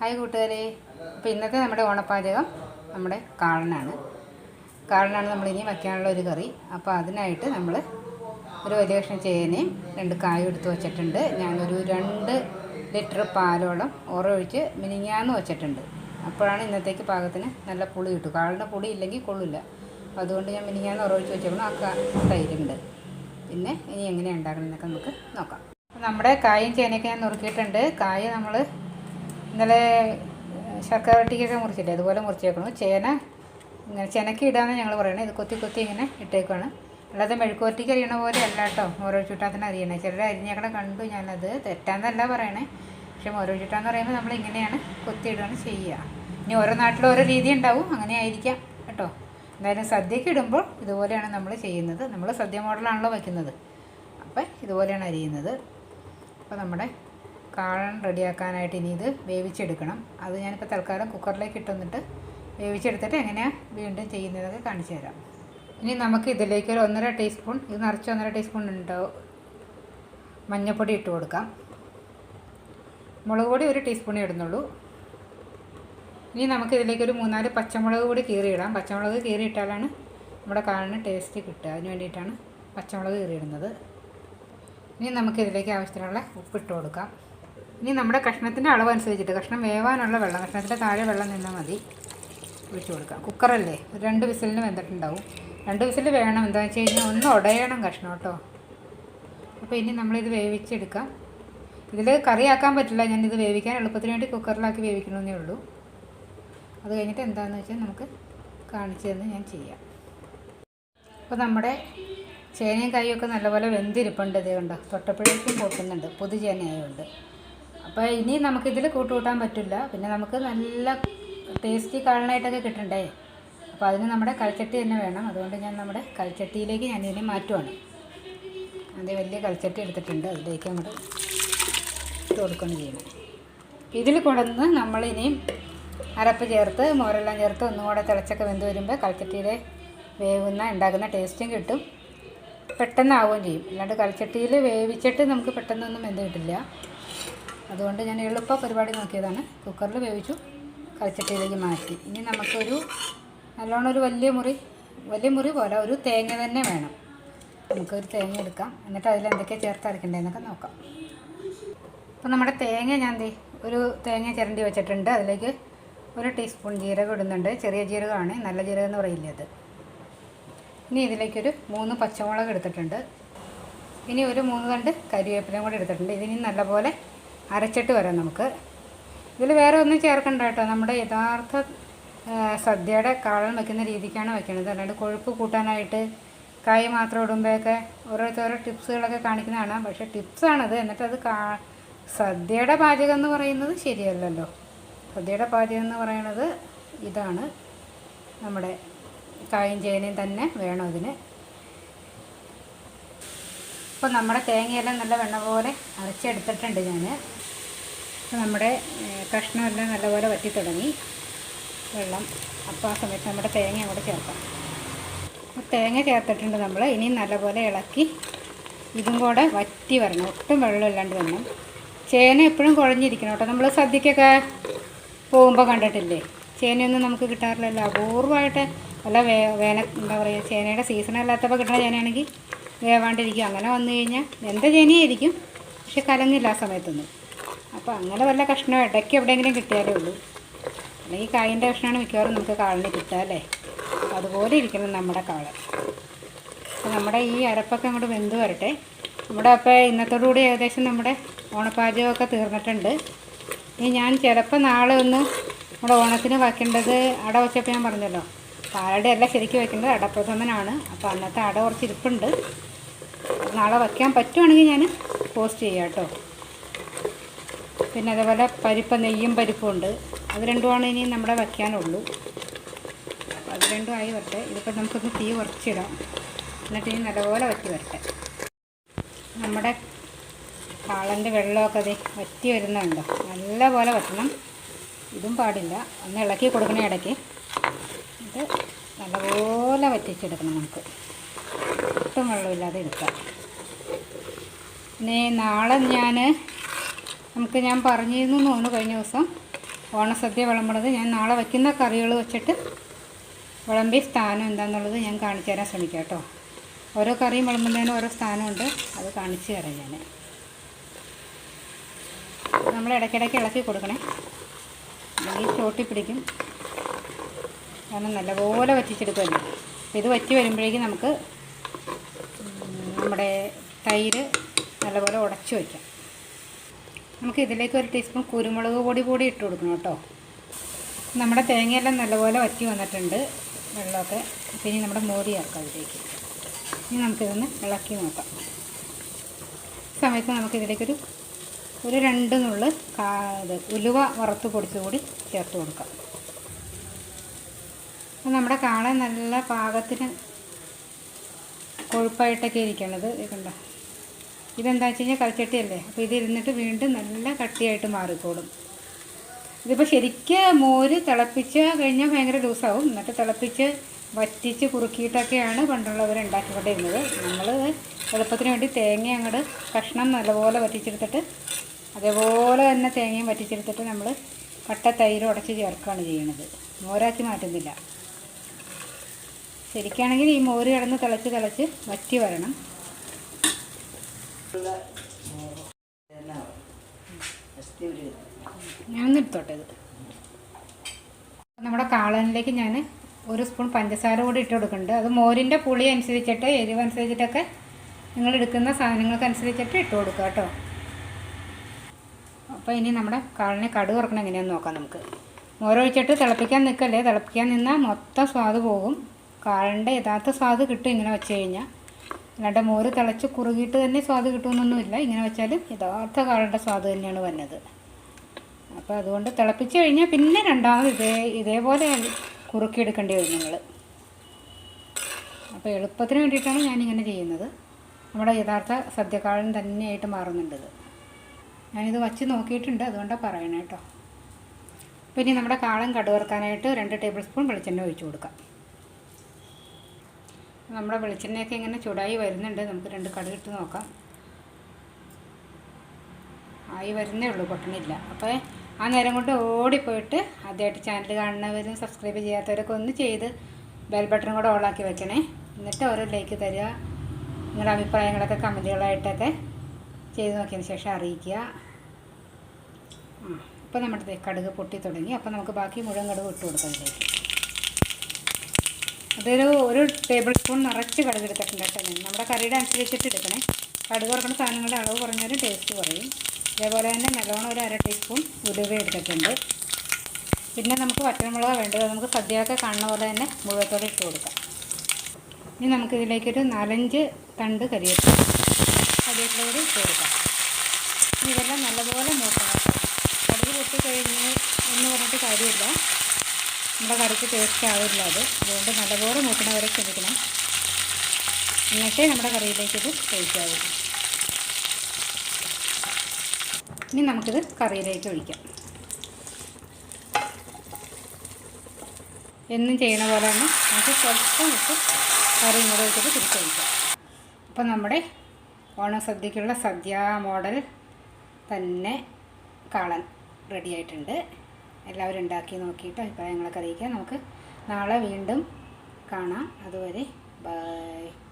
Hi കൂട്ടുകാരെ. അപ്പോൾ ഇന്നത്തെ നമ്മുടെ ഓണപ്പാചകം നമ്മുടെ കാളനാണ്. കാളനാണ് നമ്മൾ ഇനി വയ്ക്കാനുള്ള ഒരു കറി. അപ്പോൾ അതിനായിട്ട് നമ്മൾ ഒരു വലിയ കഷ്ണം ചേനയും രണ്ട് കായും എടുത്ത് വെച്ചിട്ടുണ്ട്. ഞാനൊരു രണ്ട് ലിറ്റർ പാലോളം ഓറൊഴിച്ച് മിനിങ്ങാന്ന് വെച്ചിട്ടുണ്ട്. അപ്പോഴാണ് ഇന്നത്തേക്ക് പാകത്തിന് നല്ല പുളി കിട്ടും കാളിന്റെ പുളി ഇല്ലെങ്കിൽ കൊള്ളില്ല. അതുകൊണ്ട് ഞാൻ മിനിങ്ങാന്ന് ഉറൊഴിച്ച് വെച്ചപ്പോൾ ആ തൈരുണ്ട്. പിന്നെ ഇനി എങ്ങനെയാണ് ഉണ്ടാക്കണമെന്നൊക്കെ നമുക്ക് നോക്കാം. നമ്മുടെ കായും ചേനയൊക്കെ ഞാൻ നുറുക്കിയിട്ടുണ്ട്. കായ നമ്മൾ ഇന്നലെ ശർക്കര വട്ടിക്കൊക്കെ മുറിച്ചില്ലേ അതുപോലെ മുറിച്ചേക്കണം. ചേന ഇങ്ങനെ ചെനക്ക് ഇടാന്ന് ഞങ്ങൾ പറയണത് ഇത് കൊത്തി കൊത്തി ഇങ്ങനെ ഇട്ടേക്കാണ് അല്ലാതെ മെഴുക്കുവരട്ടിക്ക് അറിയണ പോലെ അല്ല കേട്ടോ ഓരോ ചുട്ടാത്തിന് അറിയണേ ചിലർ അരിഞ്ഞേക്കണ കണ്ടു ഞാനത് തെറ്റാന്നല്ല പറയണേ. പക്ഷെ ഓരോ ചുട്ടാന്ന് പറയുമ്പോൾ നമ്മൾ ഇങ്ങനെയാണ് കൊത്തി ഇടുകയാണ് ചെയ്യുക ഇനി ഓരോ നാട്ടിലും ഓരോ രീതി ഉണ്ടാവും അങ്ങനെ ആയിരിക്കാം കേട്ടോ. എന്തായാലും സദ്യക്ക് ഇടുമ്പോൾ ഇതുപോലെയാണ് നമ്മൾ ചെയ്യുന്നത്. നമ്മൾ സദ്യ മോഡലാണല്ലോ വയ്ക്കുന്നത് അപ്പം ഇതുപോലെയാണ് അരിയുന്നത്. അപ്പോൾ നമ്മുടെ കാളൻ റെഡിയാക്കാനായിട്ട് ഇനി ഇത് വേവിച്ചെടുക്കണം. അത് ഞാനിപ്പോൾ തൽക്കാലം കുക്കറിലേക്ക് ഇട്ടുവന്നിട്ട് വേവിച്ചെടുത്തിട്ട് എങ്ങനെയാണ് വീണ്ടും ചെയ്യുന്നതൊക്കെ കാണിച്ചു തരാം. ഇനി നമുക്ക് ഇതിലേക്ക് ഒരു ഒന്നര ടീസ്പൂൺ ഇത് നിറച്ച് ഒന്നര ടീസ്പൂൺ ഉണ്ടാവും മഞ്ഞൾപ്പൊടി ഇട്ട് കൊടുക്കാം. മുളക് പൊടി ഒരു ടീസ്പൂണേ ഇടുന്നുള്ളൂ. ഇനി നമുക്ക് ഇതിലേക്ക് ഒരു മൂന്നാൽ പച്ചമുളക് കൂടി കീറിയിടാം. പച്ചമുളക് കീറിയിട്ടാലാണ് നമ്മുടെ കാളിന് ടേസ്റ്റ് കിട്ടുക. അതിന് വേണ്ടിയിട്ടാണ് പച്ചമുളക് കീറിയിടുന്നത്. ഇനി നമുക്ക് ഇതിലേക്ക് ആവശ്യത്തിനുള്ള ഉപ്പിട്ട് കൊടുക്കാം. ഇനി നമ്മുടെ കഷ്ണത്തിന്റെ അളവ് അനുസരിച്ചിട്ട് കഷ്ണം വേവാനുള്ള വെള്ളം കഷ്ണത്തിന്റെ താഴെ വെള്ളം നിന്നാൽ മതി. ഒഴിച്ചു കൊടുക്കാം കുക്കറല്ലേ? രണ്ട് വിസിലിന് വെന്തിട്ടുണ്ടാവും. രണ്ട് വിസിൽ വേണം. എന്താണെന്ന് വെച്ച് കഴിഞ്ഞാൽ ഒന്ന് ഉടയണം കഷ്ണം കേട്ടോ. അപ്പോൾ ഇനി നമ്മളിത് വേവിച്ചെടുക്കാം. ഇതിൽ കറിയാക്കാൻ പറ്റില്ല. ഞാനിത് വേവിക്കാൻ എളുപ്പത്തിന് വേണ്ടി കുക്കറിലാക്കി വേവിക്കണമെന്നേ ഉള്ളൂ. അത് കഴിഞ്ഞിട്ട് എന്താണെന്ന് വെച്ചാൽ നമുക്ക് കാണിച്ചു തന്ന് ഞാൻ ചെയ്യാം. അപ്പോൾ നമ്മുടെ ചേനയും കായൊക്കെ നല്ലപോലെ വെന്തിരിപ്പുണ്ട്. ഇത് കണ്ടോ? തൊട്ടപ്പോഴേക്കും പൊട്ടുന്നുണ്ട്. പൊതു ചേന ആയതുകൊണ്ട് അപ്പോൾ ഇനി നമുക്കിതിൽ കൂട്ടുകൂട്ടാൻ പറ്റില്ല. പിന്നെ നമുക്ക് നല്ല ടേസ്റ്റി കാളനായിട്ടൊക്കെ കിട്ടണ്ടേ? അപ്പോൾ അതിന് നമ്മുടെ കൽച്ചട്ടി തന്നെ വേണം. അതുകൊണ്ട് ഞാൻ നമ്മുടെ കൽച്ചട്ടിയിലേക്ക് ഞാൻ ഇതിനെ മാറ്റുവാണ്. അതേ വലിയ കൽച്ചട്ടി എടുത്തിട്ടുണ്ട്. അതിലേക്ക് നമ്മൾ ഇട്ട് കൊടുക്കുകയാണ് ചെയ്യണം ഇതിൽ കൊണ്ടുവന്ന് നമ്മളിനിയും അരപ്പ് ചേർത്ത് മോരെല്ലാം ചേർത്ത് ഒന്നും കൂടെ തിളച്ചൊക്കെ വെന്ത് വരുമ്പോൾ കൽച്ചട്ടിയിലെ വേവുന്ന ഉണ്ടാക്കുന്ന ടേസ്റ്റും കിട്ടും. പെട്ടെന്നാവുകയും ചെയ്യും. അല്ലാണ്ട് കൽച്ചട്ടിയിൽ വേവിച്ചിട്ട് നമുക്ക് പെട്ടെന്നൊന്നും വെന്ത് കിട്ടില്ല. അതുകൊണ്ട് ഞാൻ എളുപ്പ പരിപാടി നോക്കിയതാണ്. കുക്കറിൽ വേവിച്ചു കറിച്ചട്ടിയിലേക്ക് മാറ്റി. ഇനി നമുക്കൊരു നല്ലോണം ഒരു വലിയ മുറി വലിയ മുറി പോലെ ഒരു തേങ്ങ തന്നെ വേണം. നമുക്കൊരു തേങ്ങ എടുക്കാം. എന്നിട്ട് അതിൽ എന്തൊക്കെയാണ് ചേർത്ത് അരക്കേണ്ടതെന്നൊക്കെ നോക്കാം. അപ്പോൾ നമ്മുടെ തേങ്ങ ഞാൻ ദേ ഒരു തേങ്ങ ചിരണ്ടി വെച്ചിട്ടുണ്ട്. അതിലേക്ക് ഒരു ടീസ്പൂൺ ജീരകം ഇടുന്നുണ്ട്. ചെറിയ ജീരകമാണ്. നല്ല ജീരകം എന്ന് പറയില്ല അത്. ഇനി ഇതിലേക്കൊരു മൂന്ന് പച്ചമുളക് എടുത്തിട്ടുണ്ട്. ഇനി ഒരു മൂന്ന് രണ്ട് കരിവേപ്പിലയും കൂടി എടുത്തിട്ടുണ്ട്. ഇതിനി നല്ലപോലെ അരച്ചിട്ട് വരാം നമുക്ക്. ഇതിൽ വേറെ ഒന്നും ചേർക്കണ്ട കേട്ടോ. നമ്മുടെ യഥാർത്ഥ സദ്യയുടെ കാളൻ വെക്കുന്ന രീതിക്കാണ് വെക്കുന്നത് അല്ലാണ്ട് കൊഴുപ്പ് കൂട്ടാനായിട്ട് കായ് മാത്രം ഇടുമ്പോഴൊക്കെ ഓരോരുത്തരോ ടിപ്സുകളൊക്കെ കാണിക്കുന്നതാണ് പക്ഷേ ടിപ്സാണത്. എന്നിട്ടത് കാ സദ്യയുടെ പാചകം എന്ന് പറയുന്നത് ശരിയല്ലല്ലോ. സദ്യയുടെ പാചകം എന്ന് പറയുന്നത് ഇതാണ്. നമ്മുടെ കായും ചേനയും തന്നെ വേണം അതിന്. അപ്പോൾ നമ്മുടെ തേങ്ങയെല്ലാം നല്ല വെണ്ണ പോലെ അരച്ചെടുത്തിട്ടുണ്ട് ഞാൻ അപ്പോൾ നമ്മുടെ കഷ്ണമെല്ലാം നല്ലപോലെ വറ്റി തുടങ്ങി വെള്ളം അപ്പോൾ ആ സമയത്ത് നമ്മുടെ തേങ്ങ അങ്ങോട്ട് ചേർക്കാം. അപ്പോൾ തേങ്ങ ചേർത്തിട്ടുണ്ട് നമ്മൾ. ഇനി നല്ലപോലെ ഇളക്കി ഇതും കൂടെ വറ്റി വരണം. ഒട്ടും വെള്ളമില്ലാണ്ട് വരണം. ചേന എപ്പോഴും കുഴഞ്ഞിരിക്കണം കേട്ടോ. നമ്മൾ സദ്യക്കൊക്കെ പോകുമ്പോൾ കണ്ടിട്ടില്ലേ? ചേനയൊന്നും നമുക്ക് കിട്ടാറില്ലല്ലോ. അപൂർവമായിട്ട് വല്ല വേ വേന എന്താ പറയുക ചേനയുടെ സീസൺ അല്ലാത്തപ്പോൾ കിട്ടുന്ന ചേനയാണെങ്കിൽ വേവാണ്ടിരിക്കും. അങ്ങനെ വന്നു കഴിഞ്ഞാൽ എന്താ ചേനയായിരിക്കും. പക്ഷെ കലങ്ങില്ല ആ സമയത്തൊന്നും. അപ്പോൾ അങ്ങനെ വല്ല കഷ്ണം ഇടയ്ക്ക് എവിടെയെങ്കിലും കിട്ടിയാലേ ഉള്ളൂ. അല്ലെങ്കിൽ കായിന്റെ കഷ്ണമാണ് മിക്കവാറും നമുക്ക് കാളിന് കിട്ടുക അല്ലേ? അതുപോലെ ഇരിക്കണം നമ്മുടെ കാൾ. അപ്പോൾ നമ്മുടെ ഈ അരപ്പൊക്കെ അങ്ങോട്ട് വെന്ത് വരട്ടെ. നമ്മുടെ അപ്പോൾ ഇന്നത്തോടുകൂടി ഏകദേശം നമ്മുടെ ഓണപ്പാചകമൊക്കെ തീർന്നിട്ടുണ്ട്. ഇനി ഞാൻ ചിലപ്പോൾ നാളെ ഒന്ന് നമ്മുടെ ഓണത്തിന് വയ്ക്കേണ്ടത് അട വെച്ചപ്പോൾ ഞാൻ പറഞ്ഞല്ലോ. പാലട അല്ല ശരിക്കും വയ്ക്കേണ്ടത് അടപ്രഥമനാണ്. അപ്പോൾ അന്നത്തെ അട കുറച്ച് ഇരിപ്പുണ്ട്. നാളെ വയ്ക്കാൻ പറ്റുവാണെങ്കിൽ ഞാൻ പോസ്റ്റ് ചെയ്യാം കേട്ടോ പിന്നെ അതേപോലെ പരിപ്പ് നെയ്യും പരിപ്പും ഉണ്ട് അത് രണ്ടുമാണ് ഇനി നമ്മുടെ വയ്ക്കാനുള്ളൂ. അപ്പോൾ അത് രണ്ടും ആയി വരട്ടെ. ഇതിപ്പോൾ നമുക്കൊന്ന് തീ കുറച്ചിടാം. എന്നിട്ട് ഇനി നല്ലപോലെ വറ്റി വരട്ടെ. നമ്മുടെ കാളന്റെ വെള്ളമൊക്കെ അത് വറ്റി വരുന്നുണ്ടോ. നല്ലപോലെ വറ്റണം. ഇതും പാടില്ല. ഒന്ന് ഇളക്കി കൊടുക്കണേ ഇടയ്ക്ക്. ഇത് നല്ലപോലെ വറ്റിച്ചെടുക്കണം നമുക്ക്. ഒട്ടും വെള്ളമില്ലാതെ എടുക്കാം. പിന്നെ നാളെ ഞാൻ നമുക്ക് ഞാൻ പറഞ്ഞിരുന്നു തോന്നുന്നു കഴിഞ്ഞ ദിവസം. ഓണസദ്യ വിളമ്പുന്നത്. ഞാൻ നാളെ വയ്ക്കുന്ന കറികൾ വെച്ചിട്ട് വിളമ്പി സ്ഥാനം എന്താണെന്നുള്ളത് ഞാൻ കാണിച്ചു തരാൻ ശ്രമിക്കാം കേട്ടോ. ഓരോ കറിയും വിളമ്പുന്നതിന് ഓരോ സ്ഥാനമുണ്ട്. അത് കാണിച്ചു തരാം ഞാൻ. നമ്മൾ ഇടയ്ക്കിടയ്ക്ക് ഇളക്കി കൊടുക്കണേ. അല്ലെങ്കിൽ ചോട്ടി പിടിക്കും. കാരണം നല്ലപോലെ വറ്റിച്ചെടുക്കുമല്ലോ ഇത് വറ്റി വരുമ്പോഴേക്കും നമുക്ക് നമ്മുടെ തൈര് നല്ലപോലെ ഉടച്ചു വയ്ക്കാം. നമുക്ക് ഇതിലേക്ക് ഒരു ടീസ്പൂൺ കുരുമുളക് പൊടി കൂടി ഇട്ട് കൊടുക്കണം കേട്ടോ. നമ്മുടെ തേങ്ങയെല്ലാം നല്ലപോലെ വറ്റി വന്നിട്ടുണ്ട് വെള്ളമൊക്കെ. പിന്നെ നമ്മുടെ മോരി ചേർക്കാം ഇതിലേക്ക്. ഇനി നമുക്കിതൊന്ന് ഇളക്കി നോക്കാം. സമയത്ത് നമുക്കിതിലേക്കൊരു ഒരു രണ്ട് നുള്ള് കാ ഇത് ഉലുവ വറുത്ത് പൊടിച്ച് കൂടി ചേർത്ത് കൊടുക്കാം. നമ്മുടെ കാള നല്ല പാകത്തിന് കൊഴുപ്പായിട്ടൊക്കെ ഇരിക്കണത്. കണ്ടോ? ഇതെന്താ വെച്ച് കഴിഞ്ഞാൽ കളിച്ചട്ടിയല്ലേ? അപ്പോൾ ഇത് ഇരുന്നിട്ട് വീണ്ടും നല്ല കട്ടിയായിട്ട് മാറിക്കോളും. ഇതിപ്പോൾ ശരിക്ക് മോര് തിളപ്പിച്ച് കഴിഞ്ഞാൽ ഭയങ്കര ലൂസാവും. എന്നിട്ട് തിളപ്പിച്ച് വറ്റിച്ച് കുറുക്കിയിട്ടൊക്കെയാണ് പണ്ടുള്ളവർ ഉണ്ടാക്കിക്കൊണ്ടിരുന്നത്. നമ്മൾ എളുപ്പത്തിന് വേണ്ടി തേങ്ങ അങ്ങോട്ട് കഷ്ണം നല്ലപോലെ വറ്റിച്ചെടുത്തിട്ട് അതേപോലെ തന്നെ തേങ്ങയും വറ്റിച്ചെടുത്തിട്ട് നമ്മൾ കട്ട തൈര് ഉടച്ച് ചേർക്കുകയാണ് ചെയ്യുന്നത്. മോരാക്കി മാറ്റുന്നില്ല. ശരിക്കാണെങ്കിൽ ഈ മോര് കിടന്ന് തിളച്ച് തിളച്ച് വറ്റി വരണം. ഞാൻ ഇത്. നമ്മുടെ കാളനിലേക്ക് ഞാൻ ഒരു സ്പൂൺ പഞ്ചസാര കൂടി ഇട്ട് കൊടുക്കുന്നുണ്ട്. അത് മോരിന്റെ പുളി അനുസരിച്ചിട്ട് എരിവ് അനുസരിച്ചിട്ടൊക്കെ നിങ്ങൾ എടുക്കുന്ന സാധനങ്ങൾക്ക് അനുസരിച്ചിട്ട് ഇട്ട് കൊടുക്കുക കേട്ടോ. അപ്പോൾ ഇനി നമ്മുടെ കാളിനെ കടു കുറക്കണം എങ്ങനെയാണെന്ന് നോക്കാം നമുക്ക്. മോരൊഴിച്ചിട്ട് തിളപ്പിക്കാൻ നിൽക്കല്ലേ? തിളപ്പിക്കാൻ നിന്നാൽ മൊത്തം സ്വാദ് പോകും. കാളിന്റെ യഥാർത്ഥ സ്വാദ് കിട്ടും ഇങ്ങനെ വെച്ച് കഴിഞ്ഞാൽ. അല്ലാണ്ട് മോര് തിളച്ച് കുറുകിയിട്ട് തന്നെ സ്വാദ് കിട്ടുമെന്നൊന്നുമില്ല. ഇങ്ങനെ വെച്ചാൽ യഥാർത്ഥ കാളുടെ സ്വാദ് തന്നെയാണ് വന്നത്. അപ്പോൾ അതുകൊണ്ട് തിളപ്പിച്ച് കഴിഞ്ഞാൽ പിന്നെ രണ്ടാമത് ഇതേ ഇതേപോലെ കുറുക്കിയെടുക്കേണ്ടി വരും നിങ്ങൾ അപ്പോൾ എളുപ്പത്തിന് വേണ്ടിയിട്ടാണ് ഞാനിങ്ങനെ ചെയ്യുന്നത്. നമ്മുടെ യഥാർത്ഥ സദ്യക്കാളൻ തന്നെയായിട്ട് മാറുന്നുണ്ടത് ഞാനിത് വച്ച് നോക്കിയിട്ടുണ്ട്. അതുകൊണ്ടാണ് പറയണേ കേട്ടോ. അപ്പോൾ ഇനി നമ്മുടെ കാളൻ കടുവറുക്കാനായിട്ട് രണ്ട് ടേബിൾ സ്പൂൺ വെളിച്ചെണ്ണ ഒഴിച്ചു കൊടുക്കാം. നമ്മുടെ വെളിച്ചെണ്ണയൊക്കെ ഇങ്ങനെ ചൂടായി വരുന്നുണ്ട്. നമുക്ക് രണ്ട് കടുകിട്ട് നോക്കാം. ആയി വരുന്നേ ഉള്ളൂ പൊട്ടണില്ല. അപ്പോൾ ആ നേരം കൊണ്ട് ഓടിപ്പോയിട്ട് ആദ്യമായിട്ട് ചാനൽ കാണുന്നവരും സബ്സ്ക്രൈബ് ചെയ്യാത്തവരൊക്കെ ഒന്ന് ചെയ്ത് ബെൽ ബട്ടൺ കൂടെ ഓളാക്കി വെക്കണേ. എന്നിട്ട് ഓരോ ലൈക്ക് തരിക നിങ്ങളുടെ അഭിപ്രായങ്ങളൊക്കെ കമന്റുകളായിട്ടൊക്കെ ചെയ്ത് നോക്കിയതിന് ശേഷം അറിയിക്കുക. ആ അപ്പോൾ നമ്മുടെ കടുക് പൊട്ടി തുടങ്ങി. അപ്പോൾ നമുക്ക് ബാക്കി മുഴുവൻ കടുക് ഇട്ട് കൊടുക്കാം. ഇതിലേക്ക് അതൊരു ഒരു ടേബിൾ സ്പൂൺ നിറച്ച് കടുക് എടുത്തിട്ടുണ്ട് കേട്ടോ നമ്മുടെ കറിയുടെ അനുസരിച്ചിട്ട് എടുക്കണേ. കടുക് കുറക്കുന്ന സാധനങ്ങളുടെ അളവ് കുറഞ്ഞൊരു ടേസ്റ്റ് കുറയും. അതേപോലെ തന്നെ നല്ലോണം ഒരു അര ടീസ്പൂൺ ഉലുവ എടുത്തിട്ടുണ്ട്. പിന്നെ നമുക്ക് വറ്റൻമുളക് വേണ്ടത് നമുക്ക് സദ്യയൊക്കെ കാണുന്ന പോലെ തന്നെ മുഴുവത്തോടെ ഇട്ട് കൊടുക്കാം. ഇനി നമുക്ക് ഇതിലേക്കൊരു നാലഞ്ച് തണ്ട് കരിയേപ്പില കരിയേപ്പില കൂടി ഇട്ട് കൊടുക്കാം. ഇതെല്ലാം നല്ലപോലെ നോക്കണം കടുക് പൊട്ടി കഴിഞ്ഞ് എന്ന് പറഞ്ഞിട്ട് കാര്യമില്ല. നമ്മുടെ കറിക്ക് ടേസ്റ്റ് ആവില്ല അത്. അതുകൊണ്ട് നല്ലപോലെ നോക്കണവരെ വരെ ക്ഷമിക്കണം. എന്നിട്ടേ നമ്മുടെ കറിയിലേക്ക് ഇത് ആവും. ഇനി നമുക്കിത് കറിയിലേക്ക് ഒഴിക്കാം. എന്നും ചെയ്യുന്ന പോലെ തന്നെ നമുക്ക് സ്വല്പം ഇട്ട് കറി ഇങ്ങോട്ട് വെച്ചിട്ട് തിരിച്ചൊഴിക്കാം അപ്പോൾ നമ്മുടെ ഓണസദ്യക്കുള്ള സദ്യ മോഡൽ തന്നെ കാളൻ റെഡി ആയിട്ടുണ്ട്. എല്ലാവരും ഉണ്ടാക്കി നോക്കിയിട്ട് അഭിപ്രായങ്ങളൊക്കെ അറിയിക്കാം. നമുക്ക് നാളെ വീണ്ടും കാണാം. അതുവരെ ബൈ.